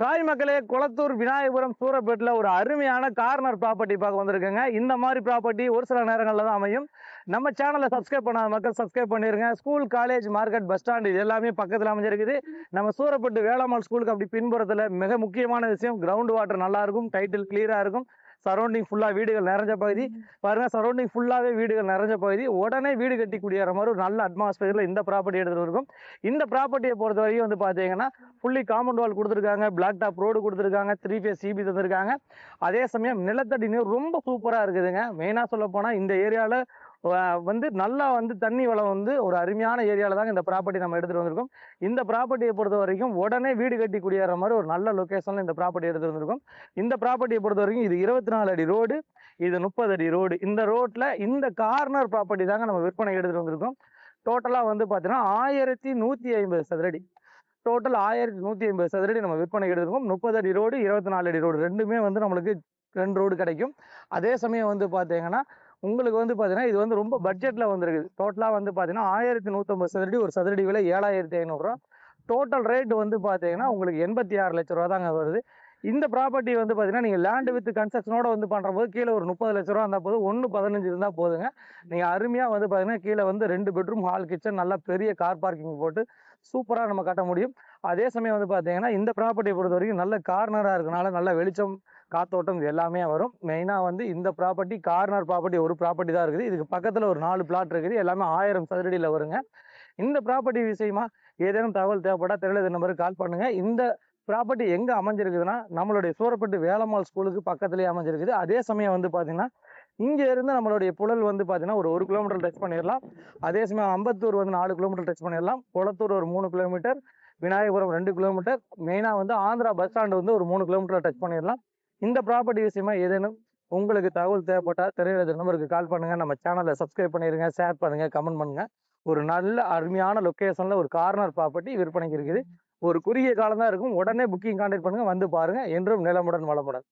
Hi மக்களே குளத்தூர் விநாயகபுரம் சூரப்பேட்டில் ஒரு அருமையான கார்னர் ப்ராப்பர்ட்டி பார்க்க வந்திருக்கேங்க. இந்த மாதிரி ப்ராப்பர்ட்டி ஒரு சில நேரங்களில் தான் அமையும். நம்ம சேனலை சப்ஸ்கிரைப் பண்ணாத மக்கள் சப்ஸ்கிரைப் பண்ணிருங்க. School college market bus stand இது எல்லாமே பக்கத்தில் அமைஞ்சிருக்குது. நம்ம சூரப்பேட்டு வேளாமல் ஸ்கூலுக்கு அப்படி பின்புறத்தில் மிக முக்கியமான விஷயம் கிரவுண்ட் வாட்டர் நல்லாயிருக்கும் டைட்டில் கிளியராக இருக்கும். சரௌண்டிங் ஃபுல்லாக வீடுகள் நிறைஞ்ச பகுதி. பாருங்க சரௌண்டிங் ஃபுல்லாகவே வீடுகள் நிறைஞ்ச பகுதி. உடனே வீடு கட்டி குடியேற மாதிரி ஒரு நல்ல அட்மாஸ்பியரில் இந்த ப்ராப்பர்ட்டி எடுத்துகிட்டு இருக்கும் இந்த ப்ராப்பர்ட்டியை பொறுத்த வரைக்கும் வந்து பார்த்தீங்கன்னா ஃபுல்லி காம்பவுண்ட் வால் கொடுத்துருக்காங்க பிளாக் டாப் ரோடு கொடுத்துருக்காங்க த்ரீ ஃபேஸ் சிபி தந்திருக்காங்க. அதே சமயம் நிலத்தடி நீர் ரொம்ப சூப்பராக இருக்குதுங்க. மெயினாக சொல்ல போனால் இந்த ஏரியாவில் வந்து நல்லா வந்து தண்ணி வளம் வந்து ஒரு அருமையான ஏரியாவில் தாங்க இந்த ப்ராப்பர்ட்டி நம்ம எடுத்துகிட்டு வந்திருக்கோம். இந்த ப்ராப்பர்ட்டியை பொறுத்த வரைக்கும் உடனே வீடு கட்டி குடியேற மாதிரி ஒரு நல்ல லொக்கேஷனில் இந்த ப்ராப்பர்ட்டி எடுத்துகிட்டு வந்திருக்கோம். இந்த ப்ராப்பர்ட்டியை பொறுத்த வரைக்கும் இது இருபத்தி நாலு அடி ரோடு இது முப்பது அடி ரோடு இந்த ரோட்டில் இந்த கார்னர் ப்ராப்பர்ட்டி தாங்க நம்ம விற்பனை எடுத்துகிட்டு வந்திருக்கோம். டோட்டலாக வந்து பார்த்தீங்கன்னா ஆயிரத்தி நூற்றி ஐம்பது சதுரடி. டோட்டல் ஆயிரத்தி நூற்றி ஐம்பது சதுரடி நம்ம விற்பனை எடுத்துருக்கோம். முப்பது அடி ரோடு இருபத்தி நாலு அடி ரோடு ரெண்டுமே வந்து நம்மளுக்கு ரெண்டு ரோடு கிடைக்கும். அதே சமயம் வந்து பார்த்தீங்கன்னா உங்களுக்கு வந்து பார்த்தீங்கன்னா இது வந்து ரொம்ப பட்ஜெட்டில் வந்துருக்குது. டோட்டலாக வந்து பார்த்தீங்கன்னா ஆயிரத்தி நூற்றம்பது சதுரடி ஒரு சதுரடி விலை ஏழாயிரத்தி ஐநூறுரூவா டோட்டல் ரேட் வந்து பார்த்தீங்கன்னா உங்களுக்கு எண்பத்தி ஆறு லட்ச ரூபா தாங்க வருது. இந்த ப்ராப்பர்ட்டி வந்து பார்த்தீங்கன்னா நீங்கள் லேண்டு வித் கன்ஸ்ட்ரக்ஷனோட வந்து பண்ணுற போது கீழே ஒரு முப்பது லட்ச ரூபா இருந்தால் போதும். ஒன்று பதினஞ்சு இருந்தால் போதுங்க. நீங்கள் அருமையாக வந்து பார்த்தீங்கன்னா கீழே வந்து ரெண்டு பெட்ரூம் ஹால் கிச்சன் நல்லா பெரிய கார் பார்க்கிங் போட்டு சூப்பராக நம்ம கட்ட முடியும். அதே சமயம் வந்து பார்த்தீங்கன்னா இந்த ப்ராப்பர்ட்டியை பொறுத்த வரைக்கும் நல்ல கார்னராக இருக்கனால நல்ல வெளிச்சம் காத்தோட்டம் இது எல்லாமே வரும். மெயினாக வந்து இந்த ப்ராப்பர்ட்டி கார்னர் ப்ராப்பர்ட்டி ஒரு ப்ராப்பர்ட்டி தான் இருக்குது. இதுக்கு பக்கத்தில் ஒரு நாலு பிளாட் இருக்குது. எல்லாமே ஆயிரம் சதுரடியில் வருங்க. இந்த ப்ராப்பர்ட்டி விஷயமா ஏதேனும் தகவல் தேவைப்பட்டால் தெரியல நம்பருக்கு கால் பண்ணுங்கள் இந்த ப்ராப்பர்ட்டி எங்கே அமைஞ்சிருக்குதுன்னா நம்மளுடைய சூரப்பட்டு வேலம்மாள் ஸ்கூலுக்கு பக்கத்துலேயே அமைஞ்சிருக்குது. அதே சமயம் வந்து பார்த்தீங்கன்னா இங்கே இருந்து நம்மளுடைய புழல் வந்து பார்த்தீங்கன்னா ஒரு ஒரு கிலோமீட்டர் டச் பண்ணிடலாம். அதே சமயம் அம்பத்தூர் வந்து நாலு கிலோமீட்டர் டச் பண்ணிடலாம். குளத்தூர் ஒரு மூணு கிலோமீட்டர் விநாயகபுரம் ரெண்டு கிலோமீட்டர் மெயினாக வந்து ஆந்திரா பஸ் ஸ்டாண்டு வந்து ஒரு மூணு கிலோமீட்டர் டச் பண்ணிடலாம். இந்த ப்ராப்பர்ட்டி விஷயமா ஏதேனும் உங்களுக்கு தகவல் தேவைப்பட்டால் தெரியாத நம்பருக்கு கால் பண்ணுங்க. நம்ம சேனலை சப்ஸ்கிரைப் பண்ணிடுங்க ஷேர் பண்ணுங்க கமெண்ட் பண்ணுங்க. ஒரு நல்ல அருமையான லொக்கேஷன்ல ஒரு கார்னர் ப்ராப்பர்ட்டி விற்பனைக்கு இருக்குது. ஒரு குறுகிய காலம் தான் இருக்கும். உடனே புக்கிங் கான்டாக்ட் பண்ணுங்க. வந்து பாருங்க. என்றும் நிலமுடன் வளமுடன்.